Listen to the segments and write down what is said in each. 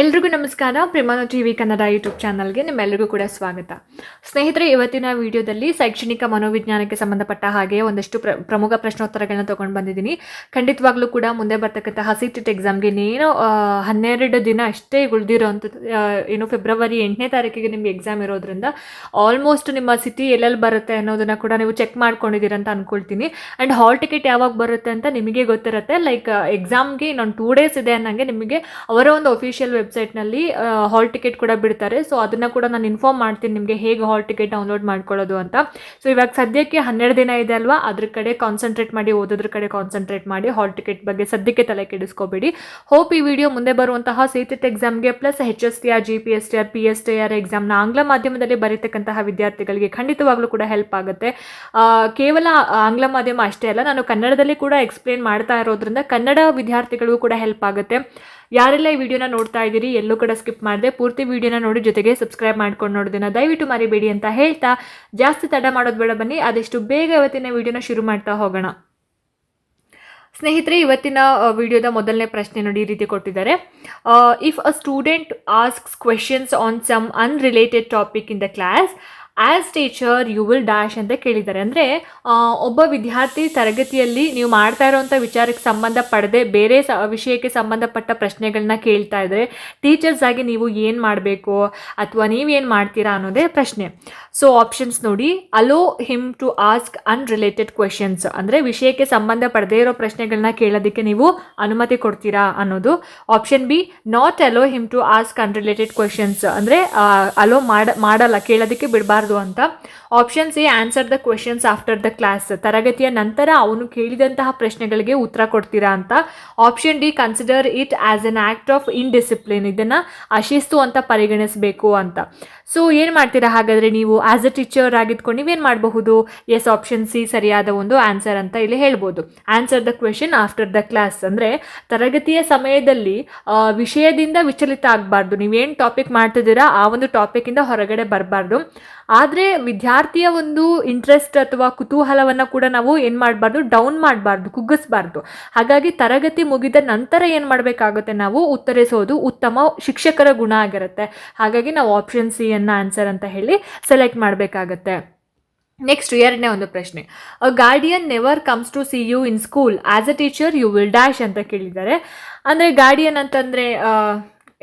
ಎಲ್ರಿಗೂ ನಮಸ್ಕಾರ. ಪ್ರೇಮಾನು ಟಿ ವಿ ಕನ್ನಡ ಯೂಟ್ಯೂಬ್ ಚಾನಲ್ಗೆ ನಿಮ್ಮೆಲ್ಲರಿಗೂ ಕೂಡ ಸ್ವಾಗತ. ಸ್ನೇಹಿತರೆ, ಇವತ್ತಿನ ವಿಡಿಯೋದಲ್ಲಿ ಶೈಕ್ಷಣಿಕ ಮನೋವಿಜ್ಞಾನಕ್ಕೆ ಸಂಬಂಧಪಟ್ಟ ಹಾಗೆ ಒಂದಷ್ಟು ಪ್ರ, ಪ್ರಮುಖ ಪ್ರಶ್ನೋತ್ತರಗಳನ್ನ ತೊಗೊಂಡು ಬಂದಿದ್ದೀನಿ. ಖಂಡಿತವಾಗ್ಲೂ ಕೂಡ ಮುಂದೆ ಬರ್ತಕ್ಕಂಥ ಸಿ ಟಿಟ್ ಎಕ್ಸಾಮ್ಗೆ ಇನ್ನೇನು ಹನ್ನೆರಡು ದಿನ ಅಷ್ಟೇ ಉಳಿದಿರೋ ಅಂಥದ್ದು ಏನು ಫೆಬ್ರವರಿ ಎಂಟನೇ ತಾರೀಕಿಗೆ ನಿಮಗೆ ಎಕ್ಸಾಮ್ ಇರೋದ್ರಿಂದ ಆಲ್ಮೋಸ್ಟ್ ನಿಮ್ಮ ಸಿಟಿ ಎಲ್ಲೆಲ್ಲಿ ಬರುತ್ತೆ ಅನ್ನೋದನ್ನ ಕೂಡ ನೀವು ಚೆಕ್ ಮಾಡ್ಕೊಂಡಿದ್ದೀರ ಅಂತ ಅನ್ಕೊಳ್ತೀನಿ. ಆ್ಯಂಡ್ ಹಾಲ್ ಟಿಕೆಟ್ ಯಾವಾಗ ಬರುತ್ತೆ ಅಂತ ನಿಮಗೆ ಗೊತ್ತಿರುತ್ತೆ. ಲೈಕ್ ಎಕ್ಸಾಮ್ಗೆ ಇನ್ನೊಂದು ಟೂ ಡೇಸ್ ಇದೆ ಅನ್ನಂಗೆ ನಿಮಗೆ ಅವರ ಒಂದು ಅಫಿಷಿಯಲ್ ವೆಬ್ಸೈಟ್ನಲ್ಲಿ ಹಾಲ್ ಟಿಕೆಟ್ ಕೂಡ ಬಿಡ್ತಾರೆ. ಸೊ ಅದನ್ನು ಕೂಡ ನಾನು ಇನ್ಫಾರ್ಮ್ ಮಾಡ್ತೀನಿ ನಿಮಗೆ ಹೇಗೆ ಹಾಲ್ ಟಿಕೆಟ್ ಡೌನ್ಲೋಡ್ ಮಾಡ್ಕೊಳ್ಳೋದು ಅಂತ. ಸೊ ಇವಾಗ ಸದ್ಯಕ್ಕೆ ಹನ್ನೆರಡು ದಿನ ಇದೆ ಅಲ್ವಾ? ಅದ್ರ ಕಡೆ ಕಾನ್ಸಂಟ್ರೇಟ್ ಮಾಡಿ, ಓದೋದ್ರ ಕಡೆ ಕಾನ್ಸಂಟ್ರೇಟ್ ಮಾಡಿ ಹಾಲ್ ಟಿಕೆಟ್ ಬಗ್ಗೆ ಸದ್ಯಕ್ಕೆ ತಲೆ ಕೆಡಿಸ್ಕೋಬೇಡಿ. ಹೋಪ್ ಈ ವಿಡಿಯೋ ಮುಂದೆ ಬರುವಂತಹ ಸಿಟಿಟ್ ಎಕ್ಸಾಮ್ಗೆ plus H S T R G P S T R P S T R ಎಕ್ಸಾಮ್ನ ಆಂಗ್ಲ ಮಾಧ್ಯಮದಲ್ಲಿ ಬರೀತಕ್ಕಂತಹ ವಿದ್ಯಾರ್ಥಿಗಳಿಗೆ ಖಂಡಿತವಾಗ್ಲೂ ಕೂಡ ಹೆಲ್ಪ್ ಆಗುತ್ತೆ. ಕೇವಲ ಆಂಗ್ಲ ಮಾಧ್ಯಮ ಅಷ್ಟೇ ಅಲ್ಲ, ನಾನು ಕನ್ನಡದಲ್ಲಿ ಕೂಡ ಎಕ್ಸ್ಪ್ಲೇನ್ ಮಾಡ್ತಾ ಇರೋದ್ರಿಂದ ಕನ್ನಡ ವಿದ್ಯಾರ್ಥಿಗಳಿಗೂ ಕೂಡ ಹೆಲ್ಪ್ ಆಗುತ್ತೆ. ಯಾರೆಲ್ಲ ಈ ವಿಡಿಯೋನ ನೋಡ್ತಾ ಇದ್ದೀರಿ, ಎಲ್ಲೂ ಕೂಡ ಸ್ಕಿಪ್ ಮಾಡಿದೆ, ಪೂರ್ತಿ ವಿಡಿಯೋನ ನೋಡಿ ಜೊತೆಗೆ ಸಬ್ಸ್ಕ್ರೈಬ್ ಮಾಡ್ಕೊಂಡು ನೋಡೋದನ್ನ ದಯವಿಟ್ಟು ಮರಿಬೇಡಿ ಅಂತ ಹೇಳ್ತಾ ಜಾಸ್ತಿ ತಡ ಮಾಡೋದು ಬೇಡ ಬನ್ನಿ, ಆದಷ್ಟು ಬೇಗ ಇವತ್ತಿನ ವಿಡಿಯೋನ ಶುರು ಮಾಡ್ತಾ ಹೋಗೋಣ. ಸ್ನೇಹಿತರೆ, ಇವತ್ತಿನ ವಿಡಿಯೋದ ಮೊದಲನೇ ಪ್ರಶ್ನೆ ನೋಡಿ ಈ ರೀತಿ ಕೊಟ್ಟಿದ್ದಾರೆ. If a student asks questions on some unrelated topic in the class as teacher you will dash ಅಂತ ಕೇಳಿದ್ದಾರೆ. ಅಂದರೆ ಒಬ್ಬ ವಿದ್ಯಾರ್ಥಿ ತರಗತಿಯಲ್ಲಿ ನೀವು ಮಾಡ್ತಾ ಇರೋವಂಥ ವಿಚಾರಕ್ಕೆ ಸಂಬಂಧ ಪಡೆದೇ ಬೇರೆ ಸ, ವಿಷಯಕ್ಕೆ ಸಂಬಂಧಪಟ್ಟ ಪ್ರಶ್ನೆಗಳನ್ನ ಕೇಳ್ತಾ ಇದ್ದರೆ ಟೀಚರ್ಸ್ ಆಗಿ ನೀವು ಏನು ಮಾಡಬೇಕು ಅಥವಾ ನೀವೇನು ಮಾಡ್ತೀರಾ ಅನ್ನೋದೇ ಪ್ರಶ್ನೆ. ಸೊ ಆಪ್ಷನ್ಸ್ ನೋಡಿ allow him to ask unrelated questions ಅಂದರೆ, ವಿಷಯಕ್ಕೆ ಸಂಬಂಧ ಪಡದೇ ಇರೋ ಪ್ರಶ್ನೆಗಳನ್ನ ಕೇಳೋದಕ್ಕೆ ನೀವು ಅನುಮತಿ ಕೊಡ್ತೀರಾ ಅನ್ನೋದು. Option B not allow him to ask unrelated questions ಅಂದರೆ ಅಲೋ ಮಾಡ, ಮಾಡಲ್ಲ, ಕೇಳೋದಕ್ಕೆ ಬಿಡಬಾರ್ದು ಅಂತ option A answer the questions after the class ತರಗತಿಯ ನಂತರ ಅವನು ಕೇಳಿದಂತಹ ಪ್ರಶ್ನೆಗಳಿಗೆ ಉತ್ತರ ಕೊಡ್ತೀರಾ ಅಂತ. Option D consider it as an act of indiscipline ಇದನ್ನು ಅಶಿಸ್ತು ಅಂತ ಪರಿಗಣಿಸಬೇಕು ಅಂತ. ಸೊ ಏನು ಮಾಡ್ತೀರಾ? ಹಾಗಾದರೆ ನೀವು ಆಸ್ ಅ ಟೀಚರ್ ಆಗಿದ್ಕೊಂಡು ನೀವೇನು ಮಾಡಬಹುದು? ಎಸ್ ಆಪ್ಷನ್ ಸಿ ಸರಿಯಾದ ಒಂದು ಆನ್ಸರ್ ಅಂತ ಇಲ್ಲಿ ಹೇಳ್ಬೋದು. Answer the question after the class ಅಂದರೆ ತರಗತಿಯ ಸಮಯದಲ್ಲಿ ವಿಷಯದಿಂದ ವಿಚಲಿತ ಆಗಬಾರ್ದು. ನೀವೇನು ಟಾಪಿಕ್ ಮಾಡ್ತಿದ್ದೀರಾ? ಆ ಒಂದು ಟಾಪಿಕಿಂದ ಹೊರಗಡೆ ಬರಬಾರ್ದು. ಆದರೆ ವಿದ್ಯಾರ್ಥಿಯ ಒಂದು ಇಂಟ್ರೆಸ್ಟ್ ಅಥವಾ ಕುತೂಹಲವನ್ನು ಕೂಡ ನಾವು ಏನು ಮಾಡಬಾರ್ದು ಡೌನ್ ಮಾಡಬಾರ್ದು, ಕುಗ್ಗಿಸ್ಬಾರ್ದು. ಹಾಗಾಗಿ ತರಗತಿ ಮುಗಿದ ನಂತರ ಏನು ಮಾಡಬೇಕಾಗುತ್ತೆ ನಾವು ಉತ್ತರಿಸೋದು ಉತ್ತಮ ಶಿಕ್ಷಕರ ಗುಣ ಆಗಿರುತ್ತೆ. ಹಾಗಾಗಿ ನಾವು ಆಪ್ಷನ್ ಸಿ ಅನ್ನ ಆನ್ಸರ್ ಅಂತ ಹೇಳಿ ಸೆಲೆಕ್ಟ್ ಮಾಡಬೇಕಾಗತ್ತೆ. ನೆಕ್ಸ್ಟ್ ಎರಡನೇ ಒಂದು ಪ್ರಶ್ನೆ. A guardian never comes to see you in school as a teacher you will dash ಅಂತ ಕೇಳಿದ್ದಾರೆ. ಅಂದರೆ ಗಾರ್ಡಿಯನ್ ಅಂತಂದರೆ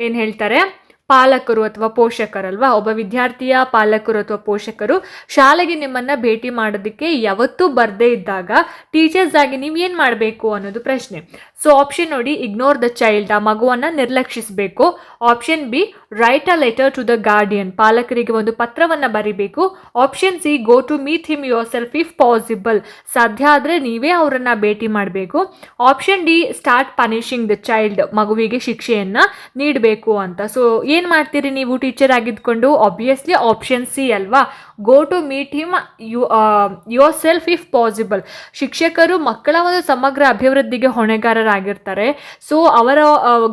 ಏನು ಹೇಳ್ತಾರೆ? ಪಾಲಕರು ಅಥವಾ ಪೋಷಕರಲ್ವಾ? ಒಬ್ಬ ವಿದ್ಯಾರ್ಥಿಯ ಪಾಲಕರು ಅಥವಾ ಪೋಷಕರು ಶಾಲೆಗೆ ನಿಮ್ಮನ್ನು ಭೇಟಿ ಮಾಡೋದಕ್ಕೆ ಯಾವತ್ತೂ ಬರದೇ ಇದ್ದಾಗ ಟೀಚರ್ಸ್ ಆಗಿ ನೀವು ಏನು ಮಾಡಬೇಕು ಅನ್ನೋದು ಪ್ರಶ್ನೆ. ಸೊ ಆಪ್ಷನ್ ನೋಡಿ ಇಗ್ನೋರ್ ದ ಚೈಲ್ಡ್ ಆ ಮಗುವನ್ನು ನಿರ್ಲಕ್ಷಿಸಬೇಕು. Option B write a letter to the guardian ಪಾಲಕರಿಗೆ ಒಂದು ಪತ್ರವನ್ನು ಬರಿಬೇಕು. Option C go to meet him yourself if possible ಸಾಧ್ಯ ಆದರೆ ನೀವೇ ಅವರನ್ನು ಭೇಟಿ ಮಾಡಬೇಕು. Option D start punishing the child ಮಗುವಿಗೆ ಶಿಕ್ಷೆಯನ್ನು ನೀಡಬೇಕು ಅಂತ. ಸೊ ಏನು ಮಾಡ್ತೀರಿ ನೀವು ಟೀಚರ್ ಆಗಿದ್ಕೊಂಡು? ಆಬ್ವಿಯಸ್ಲಿ ಆಪ್ಷನ್ ಸಿ ಅಲ್ವಾ? Go to meet him you yourself if possible ಶಿಕ್ಷಕರು ಮಕ್ಕಳ ಒಂದು ಸಮಗ್ರ ಅಭಿವೃದ್ಧಿಗೆ ಹೊಣೆಗಾರರಾಗಿರ್ತಾರೆ. ಸೊ ಅವರ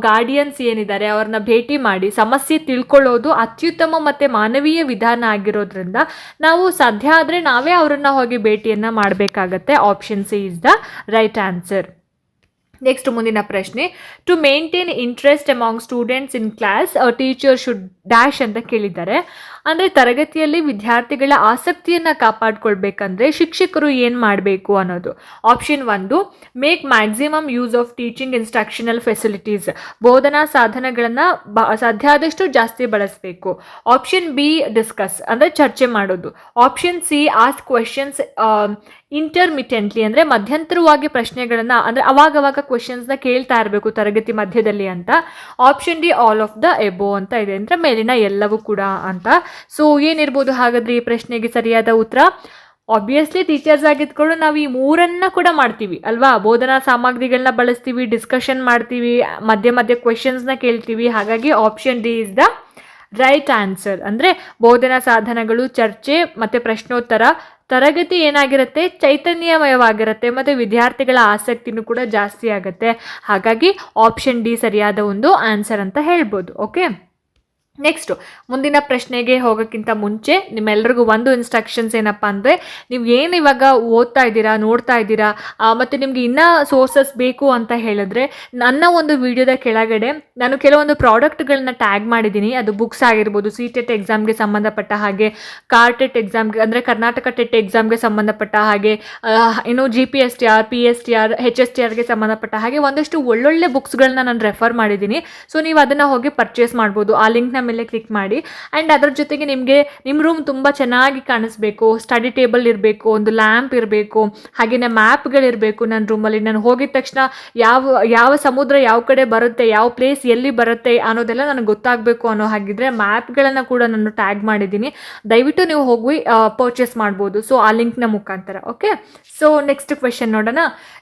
ಗಾರ್ಡಿಯನ್ಸ್ ಏನಿದ್ದಾರೆ, ಅವ್ರನ್ನ ಭೇಟಿ ಮಾಡಿ. ಸಮಸ್ಯೆ ತಿಳ್ಕೊಳ್ಳೋದು ಅತ್ಯುತ್ತಮ ಮತ್ತು ಮಾನವೀಯ ವಿಧಾನ ಆಗಿರೋದ್ರಿಂದ ನಾವು ಸಾಧ್ಯ ಆದರೆ ನಾವೇ ಅವರನ್ನು ಹೋಗಿ ಭೇಟಿಯನ್ನು ಮಾಡಬೇಕಾಗತ್ತೆ. Option C is the right answer next ಮುಂದಿನ ಪ್ರಶ್ನೆ. To maintain interest among students in class teacher should dash ಅಂತ ಕೇಳಿದ್ದಾರೆ. ಅಂದರೆ ತರಗತಿಯಲ್ಲಿ ವಿದ್ಯಾರ್ಥಿಗಳ ಆಸಕ್ತಿಯನ್ನು ಕಾಪಾಡ್ಕೊಳ್ಬೇಕಂದ್ರೆ ಶಿಕ್ಷಕರು ಏನು ಮಾಡಬೇಕು ಅನ್ನೋದು. ಆಪ್ಷನ್ ಒಂದು make maximum use of teaching instructional facilities ಬೋಧನಾ ಸಾಧನಗಳನ್ನು ಬ, ಸಾಧ್ಯ ಆದಷ್ಟು ಜಾಸ್ತಿ ಬಳಸಬೇಕು. ಆಪ್ಷನ್ ಬಿ ಡಿಸ್ಕಸ್ ಅಂದರೆ ಚರ್ಚೆ ಮಾಡೋದು. Option C ask questions intermittently ಅಂದರೆ ಮಧ್ಯಂತರವಾಗಿ ಪ್ರಶ್ನೆಗಳನ್ನು ಅಂದರೆ ಅವಾಗವಾಗ ಕ್ವೆಶನ್ಸ್ನ ಕೇಳ್ತಾ ಇರಬೇಕು ತರಗತಿ ಮಧ್ಯದಲ್ಲಿ ಅಂತ. Option D all of the above ಅಂತ ಇದೆ. ಅಂದರೆ ಮೇಲಿನ ಎಲ್ಲವೂ ಕೂಡ ಅಂತ. ಸೊ ಏನಿರ್ಬೋದು ಹಾಗಾದ್ರೆ ಈ ಪ್ರಶ್ನೆಗೆ ಸರಿಯಾದ ಉತ್ತರ? ಆಬ್ವಿಯಸ್ಲಿ ಟೀಚರ್ಸ್ ಆಗಿದ್ಕೊಂಡು ನಾವು ಈ ಮೂರನ್ನ ಕೂಡ ಮಾಡ್ತೀವಿ, ಅಲ್ವಾ? ಬೋಧನಾ ಸಾಮಗ್ರಿಗಳನ್ನ ಬಳಸ್ತೀವಿ ಡಿಸ್ಕಷನ್ ಮಾಡ್ತೀವಿ, ಮಧ್ಯ ಮಧ್ಯ ಕ್ವೆಶನ್ಸ್ನ ಕೇಳ್ತೀವಿ. ಹಾಗಾಗಿ option D is the right answer ಅಂದರೆ ಬೋಧನಾ ಸಾಧನಗಳು, ಚರ್ಚೆ ಮತ್ತು ಪ್ರಶ್ನೋತ್ತರ ತರಗತಿ ಏನಾಗಿರುತ್ತೆ? ಚೈತನ್ಯಮಯವಾಗಿರುತ್ತೆ. ಮತ್ತು ವಿದ್ಯಾರ್ಥಿಗಳ ಆಸಕ್ತಿನೂ ಕೂಡ ಜಾಸ್ತಿ ಆಗುತ್ತೆ. ಹಾಗಾಗಿ ಆಪ್ಷನ್ ಡಿ ಸರಿಯಾದ ಒಂದು ಆನ್ಸರ್ ಅಂತ ಹೇಳ್ಬೋದು ಓಕೆ ನೆಕ್ಸ್ಟು ಮುಂದಿನ ಪ್ರಶ್ನೆಗೆ ಹೋಗೋಕ್ಕಿಂತ ಮುಂಚೆ ನಿಮ್ಮೆಲ್ಲರಿಗೂ ಒಂದು ಇನ್ಸ್ಟ್ರಕ್ಷನ್ಸ್ ಏನಪ್ಪ ಅಂದರೆ, ನೀವು ಏನು ಇವಾಗ ಓದ್ತಾ ಇದ್ದೀರಾ, ನೋಡ್ತಾ ಇದ್ದೀರಾ ಮತ್ತು ನಿಮಗೆ ಇನ್ನೂ ಸೋರ್ಸಸ್ ಬೇಕು ಅಂತ ಹೇಳಿದ್ರೆ, ನನ್ನ ಒಂದು ವಿಡಿಯೋದ ಕೆಳಗಡೆ ನಾನು ಕೆಲವೊಂದು ಪ್ರಾಡಕ್ಟ್ಗಳನ್ನ ಟ್ಯಾಗ್ ಮಾಡಿದ್ದೀನಿ. ಅದು ಬುಕ್ಸ್ ಆಗಿರ್ಬೋದು ಸಿ ಟೆಟ್ ಎಕ್ಸಾಮ್ಗೆ ಸಂಬಂಧಪಟ್ಟ ಹಾಗೆ ಕಾರ್ ಟೆಟ್ ಎಕ್ಸಾಮ್ಗೆ ಅಂದರೆ ಕರ್ನಾಟಕ ಟೆಟ್ ಎಕ್ಸಾಮ್ಗೆ ಸಂಬಂಧಪಟ್ಟ ಹಾಗೆ ಇನ್ನು G P S T R P S T R H S T ಆರ್ಗೆ ಸಂಬಂಧಪಟ್ಟ ಹಾಗೆ ಒಂದಷ್ಟು ಒಳ್ಳೊಳ್ಳೆ ಬುಕ್ಸ್ಗಳನ್ನ ನಾನು ರೆಫರ್ ಮಾಡಿದ್ದೀನಿ. ಸೊ ನೀವು ಅದನ್ನು ಹೋಗಿ ಪರ್ಚೇಸ್ ಮಾಡ್ಬೋದು. ಆ ಲಿಂಕ್ನ ಮೇಲೆ ಕ್ಲಿಕ್ ಮಾಡಿ. ಆ್ಯಂಡ್ ಅದ್ರ ಜೊತೆಗೆ ನಿಮಗೆ ನಿಮ್ಮ ರೂಮ್ ತುಂಬ ಚೆನ್ನಾಗಿ ಕಾಣಿಸ್ಬೇಕು. ಸ್ಟಡಿ ಟೇಬಲ್ ಇರಬೇಕು, ಒಂದು ಲ್ಯಾಂಪ್ ಇರಬೇಕು ಹಾಗೆಯೇ ಮ್ಯಾಪ್ಗಳಿರಬೇಕು ನನ್ನ ರೂಮಲ್ಲಿ ನಾನು ಹೋಗಿದ ತಕ್ಷಣ ಯಾವ ಯಾವ ಸಮುದ್ರ ಯಾವ ಕಡೆ ಬರುತ್ತೆ, ಯಾವ ಪ್ಲೇಸ್ ಎಲ್ಲಿ ಬರುತ್ತೆ ಅನ್ನೋದೆಲ್ಲ ನನಗೆ ಗೊತ್ತಾಗಬೇಕು ಅನ್ನೋ ಹಾಗಿದ್ರೆ ಮ್ಯಾಪ್ಗಳನ್ನು ಕೂಡ ನಾನು ಟ್ಯಾಗ್ ಮಾಡಿದ್ದೀನಿ. ದಯವಿಟ್ಟು ನೀವು ಹೋಗಿ ಪರ್ಚೇಸ್ ಮಾಡ್ಬೋದು. ಸೊ ಆ ಲಿಂಕ್ನ ಮುಖಾಂತರ ಓಕೆ ಸೊ ನೆಕ್ಸ್ಟ್ ಕ್ವೆಶನ್ ನೋಡೋಣ.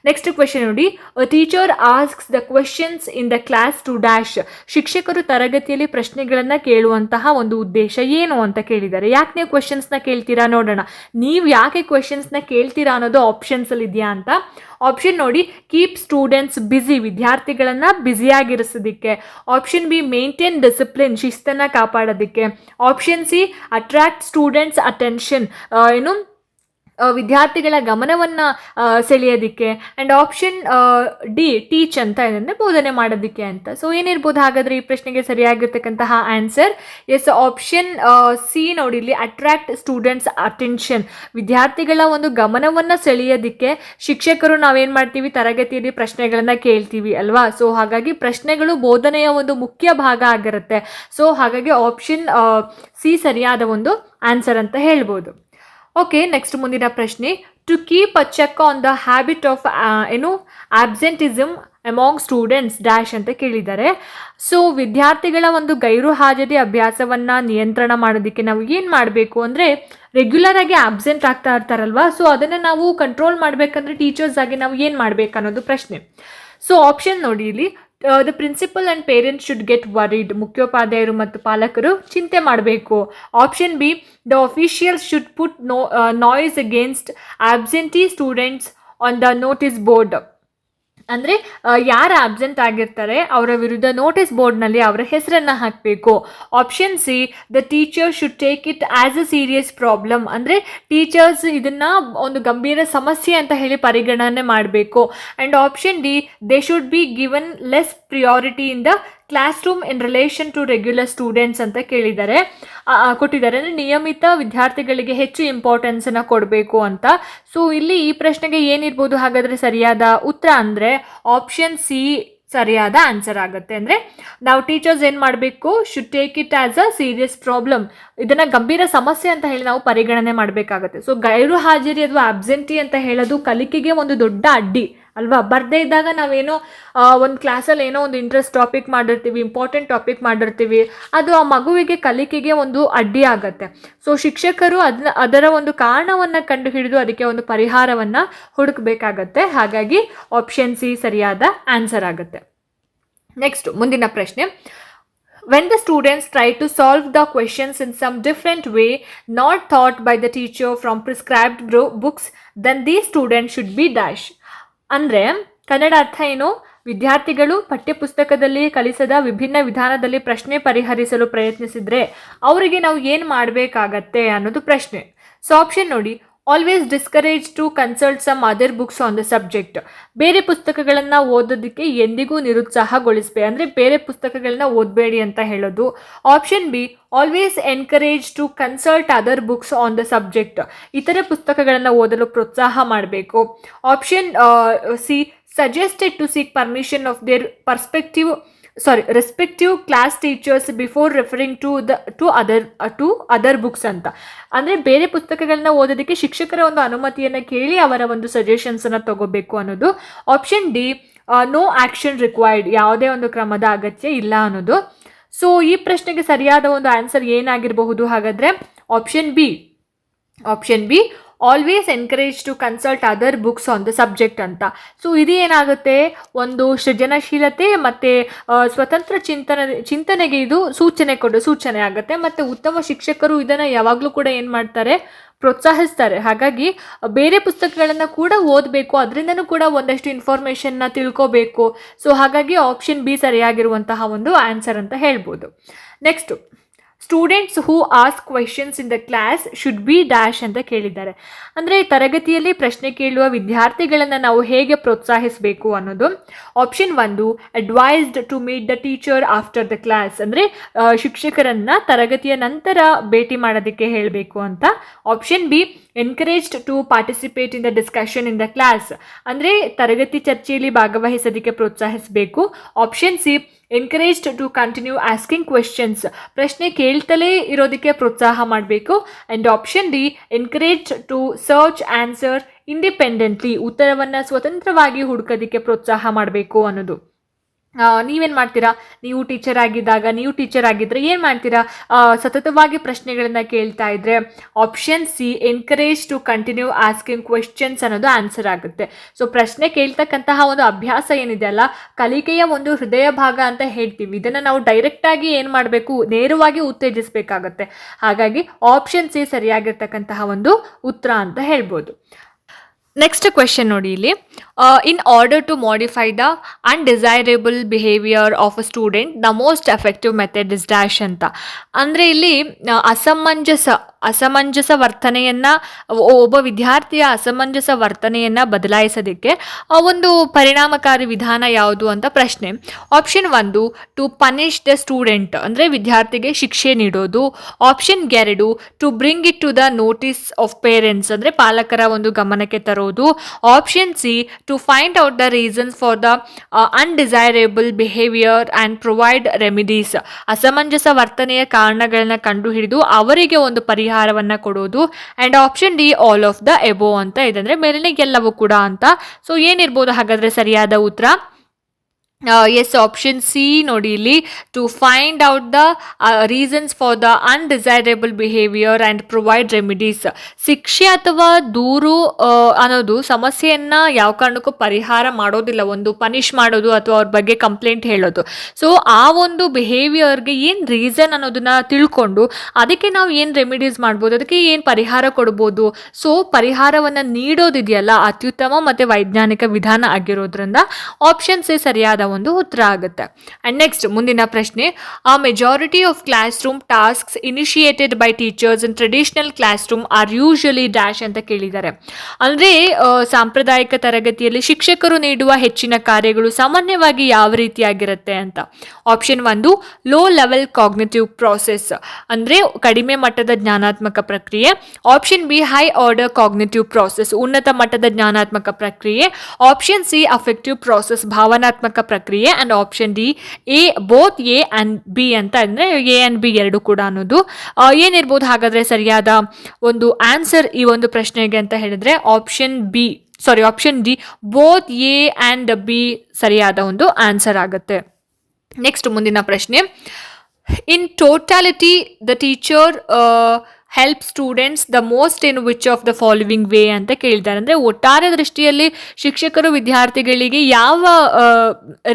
ನೆಕ್ಸ್ಟ್ ಕ್ವೆಶನ್ ನೋಡಿ teacher asks the questions in the class to dash ಶಿಕ್ಷಕರು ತರಗತಿಯಲ್ಲಿ ಪ್ರಶ್ನೆಗಳನ್ನು ಕೇಳುವಂತಹ ಒಂದು ಉದ್ದೇಶ ಏನು ಅಂತ ಕೇಳಿದ್ದಾರೆ. ಯಾಕೆ ನೀವು ಕ್ವೆಶನ್ಸ್ನ ಕೇಳ್ತೀರಾ ನೋಡೋಣ. ನೀವು ಯಾಕೆ ಕ್ವೆಶನ್ಸ್ನ ಕೇಳ್ತೀರಾ ಅನ್ನೋದು ಆಪ್ಷನ್ಸಲ್ಲಿ ಇದೆಯಾ ಅಂತ. ಆಪ್ಷನ್ ನೋಡಿ ಕೀಪ್ ಸ್ಟೂಡೆಂಟ್ಸ್ ಬ್ಯುಸಿ ವಿದ್ಯಾರ್ಥಿಗಳನ್ನು ಬ್ಯುಸಿಯಾಗಿರಿಸೋದಕ್ಕೆ ಆಪ್ಷನ್ ಬಿ ಮೇಂಟೈನ್ ಡಿಸಿಪ್ಲಿನ್ ಶಿಸ್ತನ್ನು ಕಾಪಾಡೋದಕ್ಕೆ. Option C attract students attention ಏನು ವಿದ್ಯಾರ್ಥಿಗಳ ಗಮನವನ್ನು ಸೆಳೆಯೋದಕ್ಕೆ. ಆ್ಯಂಡ್ ಆಪ್ಷನ್ ಡಿ ಟೀಚ್ ಅಂತ ಏನಂದರೆ ಬೋಧನೆ ಮಾಡೋದಕ್ಕೆ ಅಂತ. ಸೊ ಏನಿರ್ಬೋದು ಹಾಗಾದರೆ ಈ ಪ್ರಶ್ನೆಗೆ ಸರಿಯಾಗಿರ್ತಕ್ಕಂತಹ ಆನ್ಸರ್ ಎಸ್ ಆಪ್ಷನ್ ಸಿ ನೋಡಿ, ಇಲ್ಲಿ ಅಟ್ರಾಕ್ಟ್ ಸ್ಟೂಡೆಂಟ್ಸ್ ಅಟೆನ್ಷನ್ ವಿದ್ಯಾರ್ಥಿಗಳ ಒಂದು ಗಮನವನ್ನು ಸೆಳೆಯೋದಕ್ಕೆ ಶಿಕ್ಷಕರು ನಾವೇನು ಮಾಡ್ತೀವಿ? ತರಗತಿಯಲ್ಲಿ ಪ್ರಶ್ನೆಗಳನ್ನು ಕೇಳ್ತೀವಿ ಅಲ್ವಾ? ಸೊ ಹಾಗಾಗಿ ಪ್ರಶ್ನೆಗಳು ಬೋಧನೆಯ ಒಂದು ಮುಖ್ಯ ಭಾಗ ಆಗಿರುತ್ತೆ. ಸೊ ಹಾಗಾಗಿ ಆಪ್ಷನ್ ಸಿ ಸರಿಯಾದ ಒಂದು ಆನ್ಸರ್ ಅಂತ ಹೇಳ್ಬೋದು. ಓಕೆ ನೆಕ್ಸ್ಟ್ ಮುಂದಿನ ಪ್ರಶ್ನೆ to keep a check on the habit of ಏನು ಆಬ್ಸೆಂಟಿಸಮ್ ಅಮಾಂಗ್ ಸ್ಟೂಡೆಂಟ್ಸ್ ಡ್ಯಾಶ್ ಅಂತ ಕೇಳಿದ್ದಾರೆ ಸೊ ವಿದ್ಯಾರ್ಥಿಗಳ ಒಂದು ಗೈರು ಹಾಜರಿ ಅಭ್ಯಾಸವನ್ನು ನಿಯಂತ್ರಣ ಮಾಡೋದಕ್ಕೆ ನಾವು ಏನು ಮಾಡಬೇಕು ಅಂದರೆ ರೆಗ್ಯುಲರ್ ಆಗಿ ಆಬ್ಸೆಂಟ್ ಆಗ್ತಾ ಇರ್ತಾರಲ್ವಾ ಸೊ ಅದನ್ನು ನಾವು ಕಂಟ್ರೋಲ್ ಮಾಡಬೇಕಂದ್ರೆ ಟೀಚರ್ಸ್ ಆಗಿ ನಾವು ಏನು ಮಾಡಬೇಕು ಅನ್ನೋದು ಪ್ರಶ್ನೆ ಸೊ ಆಪ್ಷನ್ ನೋಡಿ ಇಲ್ಲಿ the principal and parents should get worried ಮುಖ್ಯೋಪಾಧ್ಯಾಯರು ಮತ್ತು ಪಾಲಕರು ಚಿಂತೆ ಮಾಡಬೇಕು. Option B the officials should put no noise against absentee students on the notice board ಅಂದರೆ ಯಾರು ಆಬ್ಸೆಂಟ್ ಆಗಿರ್ತಾರೆ, ಅವರ ವಿರುದ್ಧ ನೋಟಿಸ್ ಬೋರ್ಡ್ನಲ್ಲಿ ಅವರ ಹೆಸರನ್ನು ಹಾಕಬೇಕು. Option C the teacher should take it as a serious problem ಅಂದರೆ ಟೀಚರ್ಸ್ ಇದನ್ನು ಒಂದು ಗಂಭೀರ ಸಮಸ್ಯೆ ಅಂತ ಹೇಳಿ ಪರಿಗಣನೆ ಮಾಡಬೇಕು. And option D they should be given less priority in the class room in relation to regular students ಅಂತ ಕೇಳಿದ್ದಾರೆ. ಕೊಟ್ಟಿದ್ದಾರೆ. ಅಂದರೆ ನಿಯಮಿತ ವಿದ್ಯಾರ್ಥಿಗಳಿಗೆ ಹೆಚ್ಚು ಇಂಪಾರ್ಟೆನ್ಸನ್ನು ಕೊಡಬೇಕು ಅಂತ. ಸೊ ಇಲ್ಲಿ ಈ ಪ್ರಶ್ನೆಗೆ ಏನಿರ್ಬೋದು? ಹಾಗಾದರೆ ಸರಿಯಾದ ಉತ್ತರ ಅಂದರೆ ಆಪ್ಷನ್ ಸಿ ಸರಿಯಾದ ಆನ್ಸರ್ ಆಗುತ್ತೆ. ಅಂದರೆ ನಾವು ಟೀಚರ್ಸ್ ಏನು ಮಾಡಬೇಕು? Should take it as a serious problem ಇದನ್ನು ಗಂಭೀರ ಸಮಸ್ಯೆ ಅಂತ ಹೇಳಿ ನಾವು ಪರಿಗಣನೆ ಮಾಡಬೇಕಾಗತ್ತೆ. ಸೊ ಗೈರು ಹಾಜರಿ ಅಥವಾ ಅಬ್ಸೆಂಟಿ ಅಂತ ಹೇಳೋದು ಕಲಿಕೆಗೆ ಒಂದು ದೊಡ್ಡ ಅಡ್ಡಿ. ಅಲ್ವಾ? ಬರದೇ ಇದ್ದಾಗ ನಾವೇನೋ ಒಂದು ಕ್ಲಾಸಲ್ಲಿ ಏನೋ ಒಂದು ಇಂಟ್ರೆಸ್ಟ್ ಟಾಪಿಕ್ ಮಾಡಿರ್ತೀವಿ ಇಂಪಾರ್ಟೆಂಟ್ ಟಾಪಿಕ್ ಮಾಡಿರ್ತೀವಿ, ಅದು ಆ ಮಗುವಿಗೆ, ಕಲಿಕೆಗೆ ಒಂದು ಅಡ್ಡಿ ಆಗುತ್ತೆ. ಸೊ ಶಿಕ್ಷಕರು ಅದನ್ನ ಅದರ ಒಂದು ಕಾರಣವನ್ನು ಕಂಡುಹಿಡಿದು ಅದಕ್ಕೆ ಒಂದು ಪರಿಹಾರವನ್ನು ಹುಡುಕಬೇಕಾಗತ್ತೆ. ಹಾಗಾಗಿ ಆಪ್ಷನ್ ಸಿ ಸರಿಯಾದ ಆನ್ಸರ್ ಆಗುತ್ತೆ. ನೆಕ್ಸ್ಟ್ ಮುಂದಿನ ಪ್ರಶ್ನೆ. When the students try to solve the questions in some different way not taught by the teacher from prescribed books, then these students should be dash ಅಂದರೆ ಕನ್ನಡ ಅರ್ಥ ಏನು? ವಿದ್ಯಾರ್ಥಿಗಳು ಪಠ್ಯಪುಸ್ತಕದಲ್ಲಿ ಕಲಿಸದ ವಿಭಿನ್ನ ವಿಧಾನದಲ್ಲಿ ಪ್ರಶ್ನೆ ಪರಿಹರಿಸಲು ಪ್ರಯತ್ನಿಸಿದರೆ ಅವರಿಗೆ ನಾವು ಏನು ಮಾಡಬೇಕಾಗತ್ತೆ ಅನ್ನೋದು ಪ್ರಶ್ನೆ. ಸೊ ಆಪ್ಷನ್ ನೋಡಿ always discourage to consult some other books on the subject ಬೇರೆ ಪುಸ್ತಕಗಳನ್ನು ಓದೋದಕ್ಕೆ ಎಂದಿಗೂ ನಿರುತ್ಸಾಹಗೊಳಿಸಬೇಡಿ ಅಂದರೆ ಬೇರೆ ಪುಸ್ತಕಗಳನ್ನ ಓದಬೇಡಿ ಅಂತ ಹೇಳೋದು. Option B always encourage to consult other books on the subject ಇತರೆ ಪುಸ್ತಕಗಳನ್ನು ಓದಲು ಪ್ರೋತ್ಸಾಹ ಮಾಡಬೇಕು. Option C suggested to seek permission of their perspective sorry respective class teachers before referring to the to other to other books ಅಂತ. ಅಂದರೆ ಬೇರೆ ಪುಸ್ತಕಗಳನ್ನ ಓದೋದಕ್ಕೆ ಶಿಕ್ಷಕರ ಒಂದು ಅನುಮತಿಯನ್ನು ಕೇಳಿ ಅವರ ಒಂದು ಸಜೆಷನ್ಸನ್ನು ತಗೋಬೇಕು ಅನ್ನೋದು. Option D no action required ಯಾವುದೇ ಒಂದು ಕ್ರಮದ ಅಗತ್ಯ ಇಲ್ಲ ಅನ್ನೋದು. ಸೊ ಈ ಪ್ರಶ್ನೆಗೆ ಸರಿಯಾದ ಒಂದು ಆನ್ಸರ್ ಏನಾಗಿರಬಹುದು ಹಾಗಾದರೆ option B option B always encourage to consult other books on the subject ಅಂತ. ಸೊ ಇದು ಏನಾಗುತ್ತೆ? ಒಂದು ಸೃಜನಶೀಲತೆ ಮತ್ತು ಸ್ವತಂತ್ರ ಚಿಂತನೆ, ಚಿಂತನೆಗೆ ಇದು ಸೂಚನೆ ಕೊಡು, ಸೂಚನೆ ಆಗುತ್ತೆ. ಮತ್ತು ಉತ್ತಮ ಶಿಕ್ಷಕರು ಇದನ್ನು ಯಾವಾಗಲೂ ಕೂಡ ಏನು ಮಾಡ್ತಾರೆ? ಪ್ರೋತ್ಸಾಹಿಸ್ತಾರೆ. ಹಾಗಾಗಿ, ಬೇರೆ ಪುಸ್ತಕಗಳನ್ನು ಕೂಡ ಓದಬೇಕು. ಅದರಿಂದನೂ ಕೂಡ ಒಂದಷ್ಟು ಇನ್ಫಾರ್ಮೇಷನ್ನ ತಿಳ್ಕೋಬೇಕು. ಸೊ ಹಾಗಾಗಿ ಆಪ್ಷನ್ ಬಿ ಸರಿಯಾಗಿರುವಂತಹ ಒಂದು ಆನ್ಸರ್ ಅಂತ ಹೇಳ್ಬೋದು. Next students who ask questions in the class should be dash ಅಂತ ಕೇಳಿದ್ದಾರೆ. ಅಂದರೆ ತರಗತಿಯಲ್ಲಿ ಪ್ರಶ್ನೆ ಕೇಳುವ ವಿದ್ಯಾರ್ಥಿಗಳನ್ನು ನಾವು ಹೇಗೆ ಪ್ರೋತ್ಸಾಹಿಸಬೇಕು ಅನ್ನೋದು? ಆಪ್ಷನ್ ಒಂದು advised to meet the teacher after the class ಅಂದರೆ ಶಿಕ್ಷಕರನ್ನ ತರಗತಿಯ ನಂತರ ಭೇಟಿ ಮಾಡೋದಕ್ಕೆ ಹೇಳಬೇಕು ಅಂತ. Option B encouraged to participate in the discussion in the class ಅಂದರೆ, ತರಗತಿ ಚರ್ಚೆಯಲ್ಲಿ ಭಾಗವಹಿಸೋದಕ್ಕೆ ಪ್ರೋತ್ಸಾಹಿಸಬೇಕು. Option C encouraged to continue asking questions ಪ್ರಶ್ನೆ ಕೇಳ್ತಲೇ ಇರೋದಕ್ಕೆ ಪ್ರೋತ್ಸಾಹ ಮಾಡಬೇಕು. And option D encouraged to search answer independently ಉತ್ತರವನ್ನು ಸ್ವತಂತ್ರವಾಗಿ ಹುಡುಕೋದಕ್ಕೆ ಪ್ರೋತ್ಸಾಹ ಮಾಡಬೇಕು ಅನ್ನೋದು. ನೀವೇನ್ ಮಾಡ್ತೀರಾ? ನೀವು ಟೀಚರ್ ಆಗಿದ್ದಾಗ, ನೀವು ಟೀಚರ್ ಆಗಿದ್ದರೆ ಏನು ಮಾಡ್ತೀರಾ? ಸತತವಾಗಿ ಪ್ರಶ್ನೆಗಳನ್ನು ಕೇಳ್ತಾ ಇದ್ರೆ option C encourage to continue asking questions ಅನ್ನೋದು ಆನ್ಸರ್ ಆಗುತ್ತೆ. ಸೊ ಪ್ರಶ್ನೆ ಕೇಳ್ತಕ್ಕಂತಹ ಒಂದು ಅಭ್ಯಾಸ ಏನಿದೆ ಅಲ್ಲ, ಕಲಿಕೆಯ ಒಂದು ಹೃದಯ ಭಾಗ ಅಂತ ಹೇಳ್ತೀವಿ. ಇದನ್ನು ನಾವು ಡೈರೆಕ್ಟಾಗಿ ಏನು ಮಾಡಬೇಕು? ನೇರವಾಗಿ ಉತ್ತೇಜಿಸಬೇಕಾಗತ್ತೆ. ಹಾಗಾಗಿ ಆಪ್ಷನ್ ಸಿ ಸರಿಯಾಗಿರ್ತಕ್ಕಂತಹ ಒಂದು ಉತ್ತರ ಅಂತ ಹೇಳ್ಬೋದು. ನೆಕ್ಸ್ಟ್ ಕ್ವೆಶನ್ ನೋಡಿ ಇಲ್ಲಿ. In order to modify the undesirable behaviour of a student the most effective method is dash ಅಂತ. ಅಂದರೆ ಇಲ್ಲಿ ಅಸಮಂಜಸ ಅಸಮಂಜಸ ವರ್ತನೆಯನ್ನು ಒಬ್ಬ ವಿದ್ಯಾರ್ಥಿಯ ಅಸಮಂಜಸ ವರ್ತನೆಯನ್ನು ಬದಲಾಯಿಸೋದಕ್ಕೆ ಆ, ಒಂದು ಪರಿಣಾಮಕಾರಿ ವಿಧಾನ ಯಾವುದು ಅಂತ ಪ್ರಶ್ನೆ. ಆಪ್ಷನ್ ಒಂದು ಟು ಪನಿಷ್ ದ ಸ್ಟೂಡೆಂಟ್ ಅಂದರೆ ವಿದ್ಯಾರ್ಥಿಗೆ ಶಿಕ್ಷೆ ನೀಡೋದು. ಆಪ್ಷನ್ ಎರಡು to bring it to the notice of parents ಅಂದರೆ ಪಾಲಕರ ಒಂದು ಗಮನಕ್ಕೆ ತರೋದು. Option C to find out the reasons for the undesirable behaviour and provide remedies ಅಸಮಂಜಸ ವರ್ತನೆಯ ಕಾರಣಗಳನ್ನ ಕಂಡುಹಿಡಿದು ಅವರಿಗೆ ಒಂದು ಪರಿಹಾರವನ್ನು ಕೊಡೋದು and option D all of the above ಅಂತ ಇದೆ. ಅಂದರೆ ಮೇಲಿನ ಕೂಡ ಅಂತ. ಸೊ ಏನಿರ್ಬೋದು ಹಾಗಾದರೆ ಸರಿಯಾದ ಉತ್ತರ? ಎಸ್ ಆಪ್ಷನ್ ಸಿ ನೋಡಿ ಇಲ್ಲಿ to find out the reasons for the undesirable behaviour and provide remedies ಶಿಕ್ಷೆ ಅಥವಾ ದೂರು ಅನ್ನೋದು ಸಮಸ್ಯೆಯನ್ನು ಯಾವ ಕಾರಣಕ್ಕೂ ಪರಿಹಾರ ಮಾಡೋದಿಲ್ಲ, ಒಂದು ಪನಿಷ್ ಮಾಡೋದು ಅಥವಾ ಅವ್ರ ಬಗ್ಗೆ ಕಂಪ್ಲೇಂಟ್ ಹೇಳೋದು. ಸೊ ಆ ಒಂದು ಬಿಹೇವಿಯರ್ಗೆ ಏನು ರೀಸನ್ ಅನ್ನೋದನ್ನ ತಿಳ್ಕೊಂಡು ಅದಕ್ಕೆ ನಾವು ಏನು ರೆಮಿಡೀಸ್ ಮಾಡ್ಬೋದು, ಅದಕ್ಕೆ ಏನು ಪರಿಹಾರ ಕೊಡ್ಬೋದು. ಸೊ ಪರಿಹಾರವನ್ನು ನೀಡೋದಿದೆಯಲ್ಲ, ಅತ್ಯುತ್ತಮ ಮತ್ತು ವೈಜ್ಞಾನಿಕ ವಿಧಾನ ಆಗಿರೋದ್ರಿಂದ ಆಪ್ಷನ್ ಸಿ ಸರಿಯಾದ ಒಂದು ಉತ್ತರ ಆಗುತ್ತೆ. ಆ್ಯಂಡ್ ನೆಕ್ಸ್ಟ್ ಮುಂದಿನ ಪ್ರಶ್ನೆ a majority of class room tasks initiated by teachers in traditional class room are usually dash ಅಂತ ಕೇಳಿದ್ದಾರೆ. ಅಂದರೆ ಸಾಂಪ್ರದಾಯಿಕ ತರಗತಿಯಲ್ಲಿ ಶಿಕ್ಷಕರು ನೀಡುವ ಹೆಚ್ಚಿನ ಕಾರ್ಯಗಳು ಸಾಮಾನ್ಯವಾಗಿ ಯಾವ ರೀತಿಯಾಗಿರುತ್ತೆ ಅಂತ. ಆಪ್ಷನ್ ಒಂದು ಲೋ ಲೆವೆಲ್ ಕಾಗ್ನಿಟಿವ್ ಪ್ರಾಸೆಸ್ ಅಂದರೆ ಕಡಿಮೆ ಮಟ್ಟದ ಜ್ಞಾನಾತ್ಮಕ ಪ್ರಕ್ರಿಯೆ. Option B high order cognitive process ಉನ್ನತ ಮಟ್ಟದ ಜ್ಞಾನಾತ್ಮಕ ಪ್ರಕ್ರಿಯೆ. ಆಪ್ಷನ್ ಸಿ ಅಫೆಕ್ಟಿವ್ ಪ್ರಾಸೆಸ್ ಭಾವನಾತ್ಮಕ ಪ್ರಕ್ರಿಯೆ. And option D A both A and B ಅಂತ ಅಂದರೆ ಎ ಆ್ಯಂಡ್ ಬಿ ಎರಡು ಕೂಡ ಅನ್ನೋದು. ಏನಿರ್ಬೋದು ಹಾಗಾದರೆ ಸರಿಯಾದ ಒಂದು ಆನ್ಸರ್ ಈ ಒಂದು ಪ್ರಶ್ನೆಗೆ ಅಂತ ಹೇಳಿದ್ರೆ option B sorry option D both A and B ಸರಿಯಾದ ಒಂದು ಆನ್ಸರ್ ಆಗುತ್ತೆ. ನೆಕ್ಸ್ಟ್ ಮುಂದಿನ ಪ್ರಶ್ನೆ. In totality the teacher help students the most in which of the following way ಅಂತ ಕೇಳಿದ್ದಾರೆ ಅಂದರೆ ಒಟ್ಟಾರೆ ದೃಷ್ಟಿಯಲ್ಲಿ ಶಿಕ್ಷಕರು ವಿದ್ಯಾರ್ಥಿಗಳಿಗೆ ಯಾವ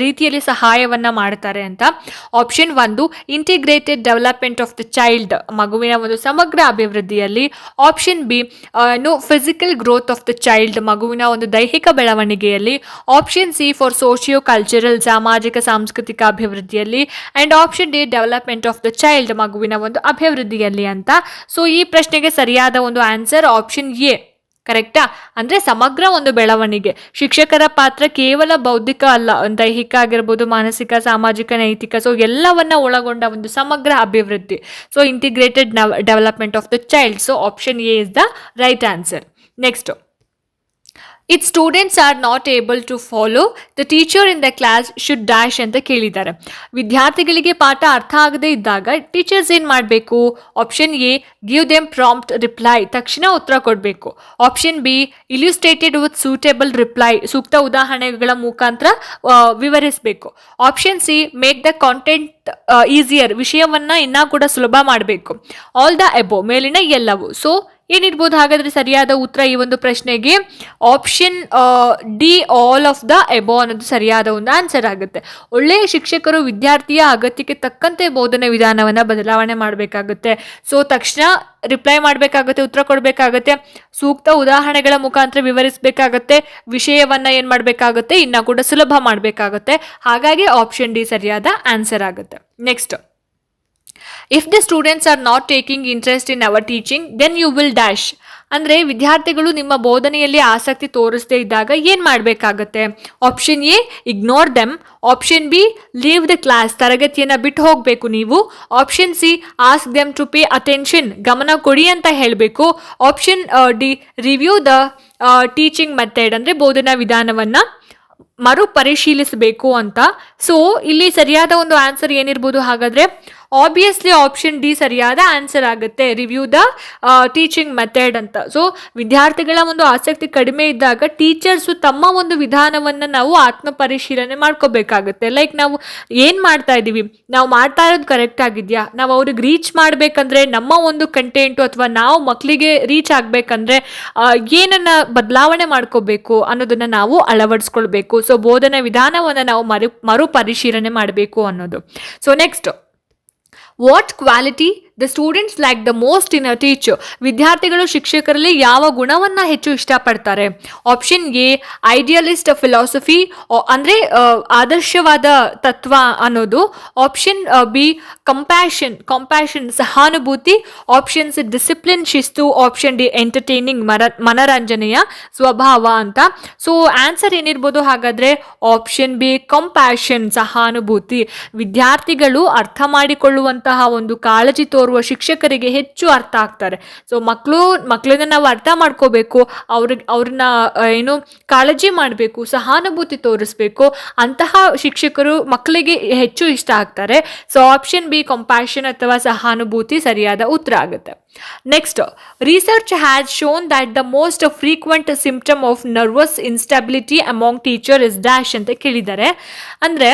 ರೀತಿಯಲ್ಲಿ ಸಹಾಯವನ್ನು ಮಾಡ್ತಾರೆ ಅಂತ. ಆಪ್ಷನ್ ಒಂದು integrated development of the child ಮಗುವಿನ ಒಂದು ಸಮಗ್ರ ಅಭಿವೃದ್ಧಿಯಲ್ಲಿ. ಆಪ್ಷನ್ ಬಿ ಏನು physical growth of the child ಮಗುವಿನ ಒಂದು ದೈಹಿಕ ಬೆಳವಣಿಗೆಯಲ್ಲಿ. Option C for socio cultural ಸಾಮಾಜಿಕ, ಸಾಂಸ್ಕೃತಿಕ ಅಭಿವೃದ್ಧಿಯಲ್ಲಿ. And option D development of the child ಮಗುವಿನ ಒಂದು ಅಭಿವೃದ್ಧಿಯಲ್ಲಿ ಅಂತ. ಸೊ ಈ ಪ್ರಶ್ನೆಗೆ ಸರಿಯಾದ ಒಂದು ಆನ್ಸರ್ ಆಪ್ಷನ್ ಎ ಕರೆಕ್ಟಾ ಅಂದರೆ ಸಮಗ್ರ ಒಂದು ಬೆಳವಣಿಗೆ. ಶಿಕ್ಷಕರ ಪಾತ್ರ ಕೇವಲ ಬೌದ್ಧಿಕ ಅಲ್ಲ, ದೈಹಿಕ ಆಗಿರ್ಬೋದು, ಮಾನಸಿಕ, ಸಾಮಾಜಿಕ, ನೈತಿಕ ಸೊ ಎಲ್ಲವನ್ನ ಒಳಗೊಂಡ ಒಂದು ಸಮಗ್ರ ಅಭಿವೃದ್ಧಿ. So integrated development of the child so option A is the right answer next it students are not able to follow the teacher in the class should dash ಅಂತ ಕೇಳಿದ್ದಾರೆ. ವಿದ್ಯಾರ್ಥಿಗಳಿಗೆ ಪಾಠ ಅರ್ಥ ಆಗದೇ ಇದ್ದಾಗ ಟೀಚರ್ಸ್ ಏನು ಮಾಡಬೇಕು? Option A give them prompt reply ತಕ್ಷಣ ಉತ್ತರ ಕೊಡಬೇಕು. Option B illustrated with suitable reply ಸೂಕ್ತ ಉದಾಹರಣೆಗಳ ಮುಖಾಂತರ ವಿವರಿಸಬೇಕು. Option C make the content easier ವಿಷಯವನ್ನು ಇನ್ನೂ ಕೂಡ ಸುಲಭ ಮಾಡಬೇಕು. ಆಲ್ ದ ಎಬೋ ಮೇಲಿನ ಎಲ್ಲವೂ. ಸೊ ಏನಿರ್ಬೋದು ಹಾಗಾದರೆ ಸರಿಯಾದ ಉತ್ತರ ಈ ಒಂದು ಪ್ರಶ್ನೆಗೆ option D all of the above ಅನ್ನೋದು ಸರಿಯಾದ ಒಂದು ಆನ್ಸರ್ ಆಗುತ್ತೆ. ಒಳ್ಳೆಯ ಶಿಕ್ಷಕರು ವಿದ್ಯಾರ್ಥಿಯ ಅಗತ್ಯಕ್ಕೆ ತಕ್ಕಂತೆ ಬೋಧನೆ ವಿಧಾನವನ್ನು ಬದಲಾವಣೆ ಮಾಡಬೇಕಾಗುತ್ತೆ. ಸೊ ತಕ್ಷಣ ರಿಪ್ಲೈ ಮಾಡಬೇಕಾಗುತ್ತೆ, ಉತ್ತರ ಕೊಡಬೇಕಾಗುತ್ತೆ. ಸೂಕ್ತ ಉದಾಹರಣೆಗಳ ಮುಖಾಂತರ ವಿವರಿಸಬೇಕಾಗತ್ತೆ. ವಿಷಯವನ್ನು ಏನು ಮಾಡಬೇಕಾಗುತ್ತೆ? ಇನ್ನೂ ಕೂಡ ಸುಲಭ ಮಾಡಬೇಕಾಗುತ್ತೆ. ಹಾಗಾಗಿ ಆಪ್ಷನ್ ಡಿ ಸರಿಯಾದ ಆನ್ಸರ್ ಆಗುತ್ತೆ. Next if the students are not taking interest in our teaching then you will dash ಅಂದರೆ ವಿದ್ಯಾರ್ಥಿಗಳು ನಿಮ್ಮ ಬೋಧನೆಯಲ್ಲಿ ಆಸಕ್ತಿ ತೋರಿಸದೇ ಇದ್ದಾಗ ಏನು ಮಾಡಬೇಕಾಗತ್ತೆ? Option A ignore them option B leave the class ತರಗತಿಯನ್ನು ಬಿಟ್ಟು ಹೋಗಬೇಕು ನೀವು. Option C ask them to pay attention ಗಮನ ಕೊಡಿ ಅಂತ ಹೇಳಬೇಕು. Option D review the teaching method ಅಂದರೆ ಬೋಧನಾ ವಿಧಾನವನ್ನು. ಮರುಪರಿಶೀಲಿಸಬೇಕು ಅಂತ. ಸೊ ಇಲ್ಲಿ ಸರಿಯಾದ ಒಂದು ಆನ್ಸರ್ ಏನಿರ್ಬೋದು ಹಾಗಾದರೆ ಆಬ್ವಿಯಸ್ಲಿ ಆಪ್ಷನ್ ಡಿ ಸರಿಯಾದ ಆನ್ಸರ್ ಆಗುತ್ತೆ. ರಿವ್ಯೂ ದ ಟೀಚಿಂಗ್ ಮೆಥಡ್ ಅಂತ. ಸೊ ವಿದ್ಯಾರ್ಥಿಗಳ ಒಂದು ಆಸಕ್ತಿ ಕಡಿಮೆ ಇದ್ದಾಗ ಟೀಚರ್ಸು ತಮ್ಮ ಒಂದು ವಿಧಾನವನ್ನು ನಾವು ಆತ್ಮ ಪರಿಶೀಲನೆ ಮಾಡ್ಕೋಬೇಕಾಗುತ್ತೆ. ಲೈಕ್ ನಾವು ಏನು ಮಾಡ್ತಾ ಇದ್ದೀವಿ? ನಾವು ಮಾಡ್ತಾ ಇರೋದು ಕರೆಕ್ಟ್ ಆಗಿದೆಯಾ? ನಾವು ಅವ್ರಿಗೆ ರೀಚ್ ಮಾಡಬೇಕಂದ್ರೆ ನಮ್ಮ ಒಂದು ಕಂಟೆಂಟು ಅಥವಾ ನಾವು ಮಕ್ಕಳಿಗೆ ರೀಚ್ ಆಗಬೇಕಂದ್ರೆ ಏನನ್ನು ಬದಲಾವಣೆ ಮಾಡ್ಕೋಬೇಕು ಅನ್ನೋದನ್ನು ನಾವು ಅಳವಡಿಸ್ಕೊಳ್ಬೇಕು. ಸೊ ಬೋಧನೆ ವಿಧಾನವನ್ನು ನಾವು ಮರು ಮರುಪರಿಶೀಲನೆ ಮಾಡಬೇಕು ಅನ್ನೋದು. So next what quality the students like the most in a teacher ವಿದ್ಯಾರ್ಥಿಗಳು ಶಿಕ್ಷಕರಲ್ಲಿ ಯಾವ ಗುಣವನ್ನು ಹೆಚ್ಚು ಇಷ್ಟಪಡ್ತಾರೆ? ಆಪ್ಷನ್ ಎ ಐಡಿಯಲಿಸ್ಟ್ ಫಿಲಾಸಫಿ ಅಂದರೆ ಆದರ್ಶವಾದ ತತ್ವ ಅನ್ನೋದು. ಆಪ್ಷನ್ ಬಿ ಕಂಪ್ಯಾಷನ್ ಕಂಪ್ಯಾಷನ್ ಸಹಾನುಭೂತಿ. ಆಪ್ಷನ್ಸ್ ಡಿಸಿಪ್ಲಿನ್ ಶಿಸ್ತು. ಆಪ್ಷನ್ ಡಿ ಎಂಟರ್ಟೈನಿಂಗ್ ಮರ, ಮನರಂಜನೆಯ ಸ್ವಭಾವ ಅಂತ. ಸೊ ಆನ್ಸರ್ ಏನಿರ್ಬೋದು ಹಾಗಾದರೆ? ಆಪ್ಷನ್ ಬಿ ಕಂಪ್ಯಾಷನ್ ಸಹಾನುಭೂತಿ. ವಿದ್ಯಾರ್ಥಿಗಳು ಅರ್ಥ ಮಾಡಿಕೊಳ್ಳುವಂತಹ ಒಂದು ಕಾಳಜಿ ತೋರುವ ಶಿಕ್ಷಕರಿಗೆ ಹೆಚ್ಚು ಅರ್ಥ ಆಗ್ತಾರೆ. ಸೊ ಮಕ್ಕಳು ಮಕ್ಕಳನ್ನ ನಾವು ಅರ್ಥ ಮಾಡ್ಕೋಬೇಕು ಅವ್ರಿಗೆ ಅವ್ರನ್ನ ಏನು ಕಾಳಜಿ ಮಾಡಬೇಕು, ಸಹಾನುಭೂತಿ ತೋರಿಸ್ಬೇಕು, ಅಂತಹ ಶಿಕ್ಷಕರು ಮಕ್ಕಳಿಗೆ ಹೆಚ್ಚು ಇಷ್ಟ ಆಗ್ತಾರೆ. ಸೊ ಆಪ್ಷನ್ ಬಿ ಕಂಪ್ಯಾಷನ್ ಅಥವಾ ಸಹಾನುಭೂತಿ ಸರಿಯಾದ ಉತ್ತರ ಆಗುತ್ತೆ. Next research has shown that the most frequent symptom of nervous instability among teacher is dash ಅಂತ ಕೇಳಿದ್ದಾರೆ. ಅಂದರೆ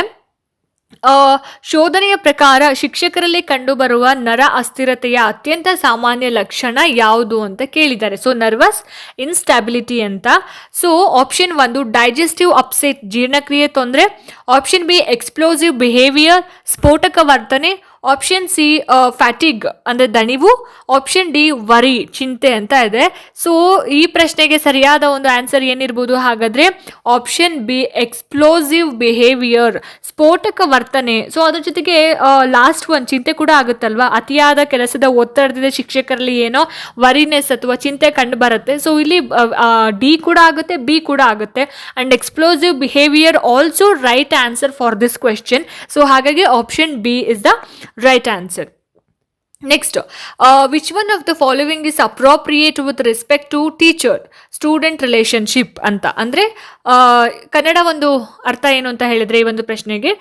ಶೋಧನೆಯ ಪ್ರಕಾರ ಶಿಕ್ಷಕರಲ್ಲಿ ಕಂಡುಬರುವ ನರ ಅಸ್ಥಿರತೆಯ ಅತ್ಯಂತ ಸಾಮಾನ್ಯ ಲಕ್ಷಣ ಯಾವುದು ಅಂತ ಕೇಳಿದ್ದಾರೆ. ಸೊ ನರ್ವಸ್ ಇನ್ಸ್ಟಾಬಿಲಿಟಿ ಅಂತ. ಸೊ ಆಪ್ಷನ್ ಒಂದು ಡೈಜೆಸ್ಟಿವ್ ಅಪ್ಸೆಟ್ ಜೀರ್ಣಕ್ರಿಯೆ ತೊಂದರೆ. ಆಪ್ಷನ್ ಬಿ ಎಕ್ಸ್ಪ್ಲೋಸಿವ್ ಬಿಹೇವಿಯರ್ ಸ್ಫೋಟಕ ವರ್ತನೆ. ಆಪ್ಷನ್ ಸಿ ಫ್ಯಾಟಿಗ್ ಅಂದರೆ ದಣಿವು. ಆಪ್ಷನ್ ಡಿ ವರಿ ಚಿಂತೆ ಅಂತ ಇದೆ. ಸೊ ಈ ಪ್ರಶ್ನೆಗೆ ಸರಿಯಾದ ಒಂದು ಆನ್ಸರ್ ಏನಿರ್ಬೋದು ಹಾಗಾದರೆ ಆಪ್ಷನ್ ಬಿ ಎಕ್ಸ್ಪ್ಲೋಸಿವ್ ಬಿಹೇವಿಯರ್ ಸ್ಫೋಟಕ ವರ್ತನೆ. ಸೊ ಅದ್ರ ಜೊತೆಗೆ ಲಾಸ್ಟ್ ಒಂದು ಚಿಂತೆ ಕೂಡ ಆಗುತ್ತಲ್ವಾ? ಅತಿಯಾದ ಕೆಲಸದ ಒತ್ತಡದಿಂದ ಶಿಕ್ಷಕರಲ್ಲಿ ಏನೋ ವರಿನೆಸ್ ಅಥವಾ ಚಿಂತೆ ಕಂಡು ಬರುತ್ತೆ. ಸೊ ಇಲ್ಲಿ ಡಿ ಕೂಡ ಆಗುತ್ತೆ ಬಿ ಕೂಡ ಆಗುತ್ತೆ. And explosive behaviour also right answer for this question so ಹಾಗಾಗಿ option B is the right answer next which one of the following is appropriate with respect to teacher student relationship ಅಂತ ಅಂದರೆ ಕನ್ನಡ ಒಂದು ಅರ್ಥ ಏನು ಅಂತ ಹೇಳಿದರೆ ಈ ಒಂದು ಪ್ರಶ್ನೆಗೆ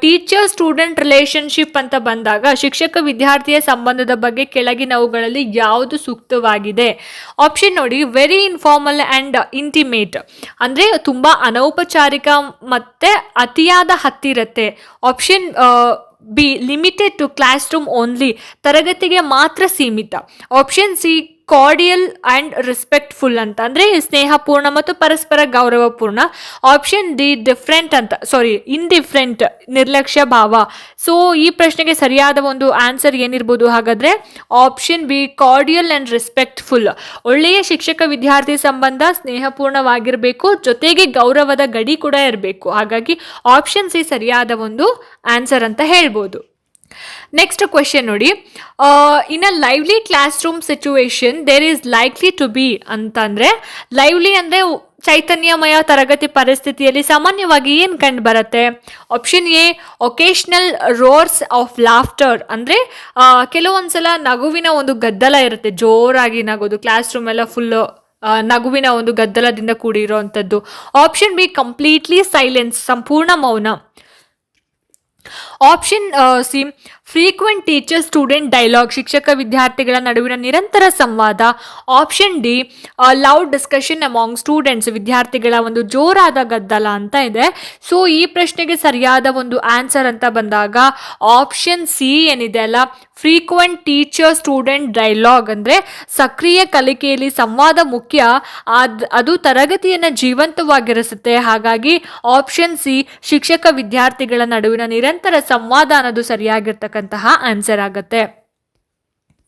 ಟೀಚರ್ ಸ್ಟೂಡೆಂಟ್ ರಿಲೇಷನ್ಶಿಪ್ ಅಂತ ಬಂದಾಗ ಶಿಕ್ಷಕ ವಿದ್ಯಾರ್ಥಿಯ ಸಂಬಂಧದ ಬಗ್ಗೆ ಕೆಳಗಿನವುಗಳಲ್ಲಿ ಯಾವುದು ಸೂಕ್ತವಾಗಿದೆ? ಆಪ್ಷನ್ ನೋಡಿ ವೆರಿ ಇನ್ಫಾರ್ಮಲ್ ಆ್ಯಂಡ್ ಇಂಟಿಮೇಟ್ ಅಂದರೆ ತುಂಬ ಅನೌಪಚಾರಿಕ ಮತ್ತು ಅತಿಯಾದ ಹತ್ತಿರತೆ. Option B limited to class room only ತರಗತಿಗೆ ಮಾತ್ರ ಸೀಮಿತ. Option C cordial and respectful ಅಂತ. ಅಂದರೆ ಸ್ನೇಹಪೂರ್ಣ ಮತ್ತು ಪರಸ್ಪರ ಗೌರವಪೂರ್ಣ. ಆಪ್ಷನ್ ದಿ ಡಿಫ್ರೆಂಟ್ ಅಂತ. ಸಾರಿ ಇನ್ಡಿಫ್ರೆಂಟ್ ನಿರ್ಲಕ್ಷ್ಯ ಭಾವ. ಸೊ ಈ ಪ್ರಶ್ನೆಗೆ ಸರಿಯಾದ ಒಂದು ಆನ್ಸರ್ ಏನಿರ್ಬೋದು ಹಾಗಾದರೆ? Option B cordial and respectful ಒಳ್ಳೆಯ ಶಿಕ್ಷಕ ವಿದ್ಯಾರ್ಥಿ ಸಂಬಂಧ ಸ್ನೇಹಪೂರ್ಣವಾಗಿರಬೇಕು, ಜೊತೆಗೆ ಗೌರವದ ಗಡಿ ಕೂಡ ಇರಬೇಕು. ಹಾಗಾಗಿ ಆಪ್ಷನ್ ಸಿ ಸರಿಯಾದ ಒಂದು ಆನ್ಸರ್ ಅಂತ ಹೇಳ್ಬೋದು. ನೆಕ್ಸ್ಟ್ ಕ್ವೆಶನ್ ನೋಡಿ. In a lively class room situation there is likely to be ಅಂತಂದರೆ ಲೈವ್ಲಿ ಅಂದರೆ ಚೈತನ್ಯಮಯ ತರಗತಿ ಪರಿಸ್ಥಿತಿಯಲ್ಲಿ ಸಾಮಾನ್ಯವಾಗಿ ಏನು ಕಂಡು ಬರುತ್ತೆ? Option A occasional roars of laughter ಅಂದರೆ ಕೆಲವೊಂದ್ಸಲ ನಗುವಿನ ಒಂದು ಗದ್ದಲ ಇರುತ್ತೆ, ಜೋರಾಗಿ ನಗೋದು ಕ್ಲಾಸ್ ರೂಮ್ ಎಲ್ಲ ಫುಲ್ಲು ನಗುವಿನ ಒಂದು ಗದ್ದಲದಿಂದ ಕೂಡಿರೋವಂಥದ್ದು ಆಪ್ಷನ್ ಬಿ ಕಂಪ್ಲೀಟ್ಲಿ ಸೈಲೆನ್ಸ್ ಸಂಪೂರ್ಣ ಮೌನ. Option C frequent teacher student dialogue ಶಿಕ್ಷಕ ವಿದ್ಯಾರ್ಥಿಗಳ ನಡುವಿನ ನಿರಂತರ ಸಂವಾದ. Option D loud discussion among students ವಿದ್ಯಾರ್ಥಿಗಳ ಒಂದು ಜೋರಾದ ಗದ್ದಲ ಅಂತ ಇದೆ. ಸೊ ಈ ಪ್ರಶ್ನೆಗೆ ಸರಿಯಾದ ಒಂದು ಆನ್ಸರ್ ಅಂತ ಬಂದಾಗ ಆಪ್ಷನ್ ಸಿ ಏನಿದೆ ಅಲ್ಲ ಫ್ರೀಕ್ವೆಂಟ್ ಟೀಚರ್ ಸ್ಟೂಡೆಂಟ್ ಡೈಲಾಗ್ ಅಂದರೆ ಸಕ್ರಿಯ ಕಲಿಕೆಯಲ್ಲಿ ಸಂವಾದ ಮುಖ್ಯ. ಅದ್ ಅದು ತರಗತಿಯನ್ನು ಜೀವಂತವಾಗಿರಿಸುತ್ತೆ. ಹಾಗಾಗಿ ಆಪ್ಷನ್ ಸಿ ಶಿಕ್ಷಕ ವಿದ್ಯಾರ್ಥಿಗಳ ನಡುವಿನ ನಿರಂತರ ಸಂವಾದ ಅನ್ನೋದು ಸರಿಯಾಗಿರ್ತಕ್ಕಂತಹ ಆನ್ಸರ್ ಆಗುತ್ತೆ.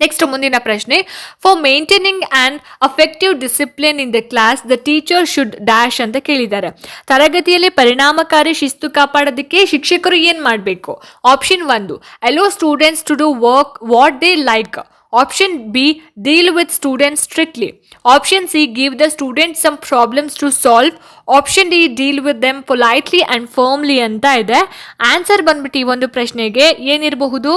ನೆಕ್ಸ್ಟ್ ಮುಂದಿನ ಪ್ರಶ್ನೆ for maintaining and affective discipline in the class the teacher should dash ಅಂತ ಕೇಳಿದ್ದಾರೆ. ತರಗತಿಯಲ್ಲಿ ಪರಿಣಾಮಕಾರಿ ಶಿಸ್ತು ಕಾಪಾಡೋದಕ್ಕೆ ಶಿಕ್ಷಕರು ಏನು ಮಾಡಬೇಕು? ಆಪ್ಷನ್ ಒಂದು allow students to do work what they like option B deal with students strictly option C give the students some problems to solve option D deal with them politely and firmly ಅಂತ ಇದೆ. Answer ಬಂದ್ಬಿಟ್ಟು ಈ ಒಂದು ಪ್ರಶ್ನೆಗೆ ಏನಿರಬಹುದು?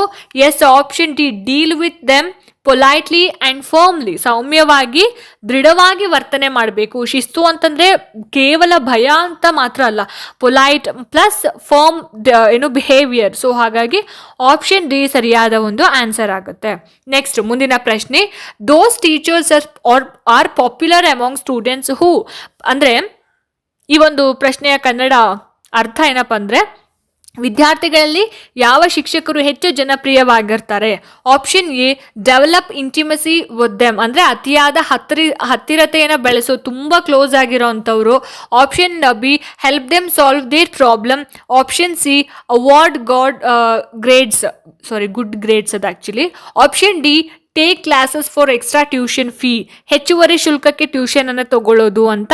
Yes option D deal with them politely and firmly ಸೌಮ್ಯವಾಗಿ ದೃಢವಾಗಿ ವರ್ತನೆ ಮಾಡಬೇಕು. ಶಿಸ್ತು ಅಂತಂದರೆ ಕೇವಲ ಭಯ ಅಂತ ಮಾತ್ರ ಅಲ್ಲ. ಪೊಲೈಟ್ ಪ್ಲಸ್ ಫರ್ಮ್ ಏನು ಬಿಹೇವಿಯರ್ ಸೊ ಹಾಗಾಗಿ ಆಪ್ಷನ್ ಡಿ ಸರಿಯಾದ ಒಂದು ಆನ್ಸರ್ ಆಗುತ್ತೆ. ನೆಕ್ಸ್ಟ್ ಮುಂದಿನ ಪ್ರಶ್ನೆ. Those teachers are are popular among students who ಅಂದರೆ ಈ ಒಂದು ಪ್ರಶ್ನೆಯ ಕನ್ನಡ ಅರ್ಥ ಏನಪ್ಪ ಅಂದರೆ ವಿದ್ಯಾರ್ಥಿಗಳಲ್ಲಿ ಯಾವ ಶಿಕ್ಷಕರು ಹೆಚ್ಚು ಜನಪ್ರಿಯವಾಗಿರ್ತಾರೆ? Option A develop intimacy them ಅಂದರೆ ಅತಿಯಾದ ಹತ್ತಿರ, ಹತ್ತಿರತೆಯನ್ನು ಬೆಳೆಸೋ, ತುಂಬ ಕ್ಲೋಸ್ ಆಗಿರೋ ಅಂಥವ್ರು option B help them solve their problem option C award god grades sorry good grades ಅದು actually option D take classes for extra tuition fee ಹೆಚ್ಚುವರಿ ಶುಲ್ಕಕ್ಕೆ ಟ್ಯೂಷನ್ ಅನ್ನು ತಗೊಳ್ಳೋದು ಅಂತ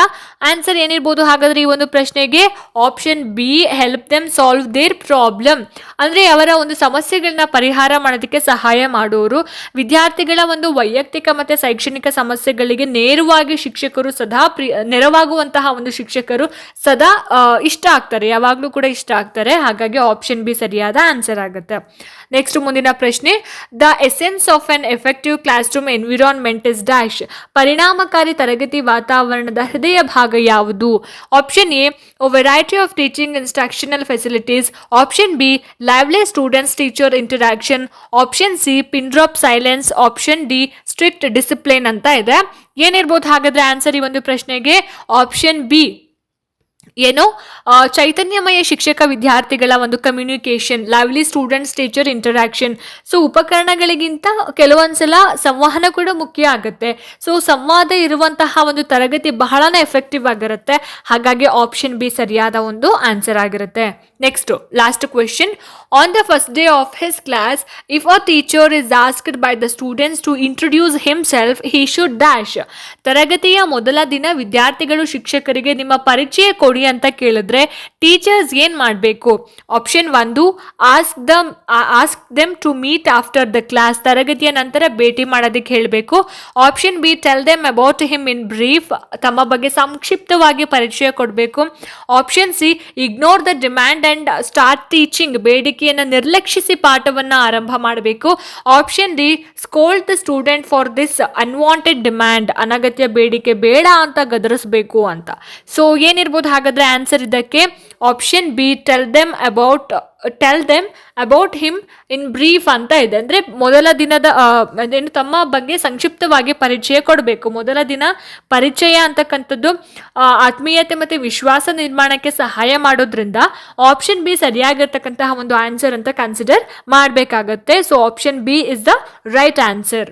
ಆನ್ಸರ್ ಏನಿರ್ಬೋದು? ಹಾಗಾದ್ರೆ ಈ ಒಂದು ಪ್ರಶ್ನೆಗೆ option B help them solve their problem ಅಂದರೆ ಅವರ ಒಂದು ಸಮಸ್ಯೆಗಳನ್ನ ಪರಿಹಾರ ಮಾಡೋದಕ್ಕೆ ಸಹಾಯ ಮಾಡೋರು. ವಿದ್ಯಾರ್ಥಿಗಳ ಒಂದು ವೈಯಕ್ತಿಕ ಮತ್ತು ಶೈಕ್ಷಣಿಕ ಸಮಸ್ಯೆಗಳಿಗೆ ನೇರವಾಗಿ ಶಿಕ್ಷಕರು ಸದಾ ಪ್ರಿ, ನೆರವಾಗುವಂತಹ ಒಂದು ಶಿಕ್ಷಕರು ಸದಾ ಇಷ್ಟ ಆಗ್ತಾರೆ. ಯಾವಾಗಲೂ ಕೂಡ ಇಷ್ಟ ಆಗ್ತಾರೆ. ಹಾಗಾಗಿ ಆಪ್ಷನ್ ಬಿ ಸರಿಯಾದ ಆನ್ಸರ್ ಆಗುತ್ತೆ. ನೆಕ್ಸ್ಟ್ ಮುಂದಿನ ಪ್ರಶ್ನೆ the essence of an effective class room environment is dash ಪರಿಣಾಮಕಾರಿ ತರಗತಿ ವಾತಾವರಣದ ಹೃದಯ ಭಾಗ ಯಾವುದು? Option A variety of teaching instructional facilities option B lively students teacher interaction option C pin drop silence option D strict discipline ಅಂತ ಇದೆ. ಏನಿರ್ಬೋದು ಹಾಗಾದ್ರೆ ಆನ್ಸರ್ ಈ ಒಂದು ಪ್ರಶ್ನೆಗೆ? ಆಪ್ಷನ್ ಬಿ ಏನು ಚೈತನ್ಯಮಯ ಶಿಕ್ಷಕ ವಿದ್ಯಾರ್ಥಿಗಳ ಒಂದು communication lovely students teacher interaction so ಉಪಕರಣಗಳಿಗಿಂತ ಕೆಲವೊಂದ್ಸಲ ಸಂವಹನ ಕೂಡ ಮುಖ್ಯ ಆಗುತ್ತೆ. ಸೊ ಸಂವಾದ ಇರುವಂತಹ ಒಂದು ತರಗತಿ ಬಹಳನೇ ಎಫೆಕ್ಟಿವ್ ಆಗಿರುತ್ತೆ. ಹಾಗಾಗಿ ಆಪ್ಷನ್ ಬಿ ಸರಿಯಾದ ಒಂದು ಆನ್ಸರ್ ಆಗಿರುತ್ತೆ. Next last question on the first day of his class if a teacher is asked by the students to introduce himself he should dash ತರಗತಿಯ ಮೊದಲ ದಿನ ವಿದ್ಯಾರ್ಥಿಗಳು ಶಿಕ್ಷಕರಿಗೆ ನಿಮ್ಮ ಪರಿಚಯ ಕೊಡಿ ಅಂತ ಕೇಳಿದ್ರೆ ಟೀಚರ್ಸ್ ಏನು ಮಾಡಬೇಕು? ಆಪ್ಷನ್ ಒಂದು ask them ask them to meet after the class ತರಗತಿಯ ನಂತರ ಭೇಟಿ ಮಾಡೋದಕ್ಕೆ ಹೇಳಬೇಕು. Option B tell them about him in brief ತಮ್ಮ ಬಗ್ಗೆ ಸಂಕ್ಷಿಪ್ತವಾಗಿ ಪರಿಚಯ ಕೊಡಬೇಕು. Option C ignore the demand start teaching ಬೇಡಿಕೆಯನ್ನು ನಿರ್ಲಕ್ಷಿಸಿ ಪಾಠವನ್ನು ಆರಂಭ ಮಾಡಬೇಕು. Option D scold the student for this unwanted demand ಅನಗತ್ಯ ಬೇಡಿಕೆ ಬೇಡ ಅಂತ ಗದರಿಸಬೇಕು ಅಂತ. ಸೊ ಏನಿರ್ಬೋದು ಹಾಗಾದ್ರೆ ಆನ್ಸರ್ ಇದಕ್ಕೆ? Option B tell them about tell them about him in brief ಅಂತ ಇದೆ. ಅಂದರೆ ಮೊದಲ ದಿನದ ಏನು ತಮ್ಮ ಬಗ್ಗೆ ಸಂಕ್ಷಿಪ್ತವಾಗಿ ಪರಿಚಯ ಕೊಡಬೇಕು. ಮೊದಲ ದಿನ ಪರಿಚಯ ಅಂತಕ್ಕಂಥದ್ದು ಆತ್ಮೀಯತೆ ಮತ್ತು ವಿಶ್ವಾಸ ನಿರ್ಮಾಣಕ್ಕೆ ಸಹಾಯ ಮಾಡೋದ್ರಿಂದ ಆಪ್ಷನ್ ಬಿ ಸರಿಯಾಗಿರ್ತಕ್ಕಂತಹ ಒಂದು ಆನ್ಸರ್ ಅಂತ ಕನ್ಸಿಡರ್ ಮಾಡಬೇಕಾಗತ್ತೆ. So option B is the right answer